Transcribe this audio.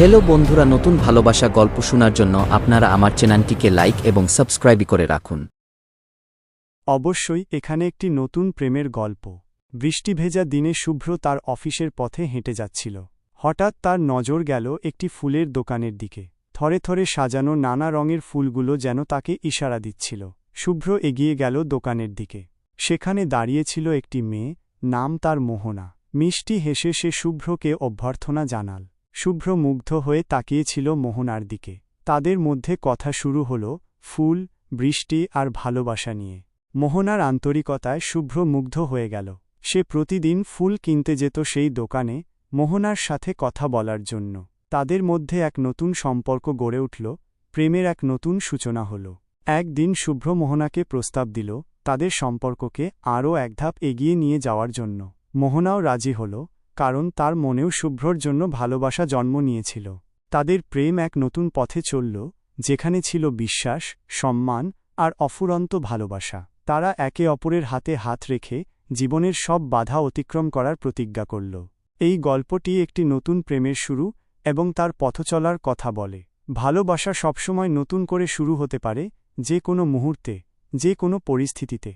Hello বন্ধুরা, নতুন ভালোবাসা গল্প শোনার জন্য আপনারা আমার চ্যানেলটিকে লাইক এবং সাবস্ক্রাইব করে রাখুন। অবশ্যই এখানে একটি নতুন প্রেমের গল্প। বৃষ্টি ভেজা দিনে শুভ্র তার অফিসের পথে হেঁটে যাচ্ছিল। হঠাৎ তার নজর গেল একটি ফুলের দোকানের দিকে। থরে থরে সাজানো নানা রঙের ফুলগুলো যেন তাকে ইশারা দিচ্ছিল। শুভ্র এগিয়ে গেল দোকানের দিকে। সেখানে দাঁড়িয়েছিল একটি মেয়ে, নাম তার মোহনা। মিষ্টি হেসে সে শুভ্রকে অভ্যর্থনা জানাল। শুভ্র মুগ্ধ হয়ে তাকিয়েছিল মোহনার দিকে। তাদের মধ্যে কথা শুরু হল, ফুল, বৃষ্টি আর ভালোবাসা নিয়ে। মোহনার আন্তরিকতায় শুভ্র মুগ্ধ হয়ে গেল। সে প্রতিদিন ফুল কিনতে যেত সেই দোকানে, মোহনার সাথে কথা বলার জন্য। তাদের মধ্যে এক নতুন সম্পর্ক গড়ে উঠল, প্রেমের এক নতুন সূচনা হল। একদিন শুভ্র মোহনাকে প্রস্তাব দিল, তাদের সম্পর্ককে আরও এক ধাপ এগিয়ে নিয়ে যাওয়ার জন্য। মোহনাও রাজি হল কারণ তার মনেও শুভ্রর জন্য ভালোবাসা জন্ম নিয়েছিল। তাদের প্রেম এক নতুন পথে চলল, যেখানে ছিল বিশ্বাস, সম্মান, আর অফুরন্ত ভালোবাসা। তারা একে অপরের হাতে হাত রেখে জীবনের সব বাধা অতিক্রম করার প্রতিজ্ঞা করল। এই গল্পটি একটি নতুন প্রেমের শুরু এবং তার পথচলার কথা বলে। ভালোবাসা সবসময় নতুন করে শুরু হতে পারে যে কোনো মুহূর্তে, যে কোনো পরিস্থিতিতে।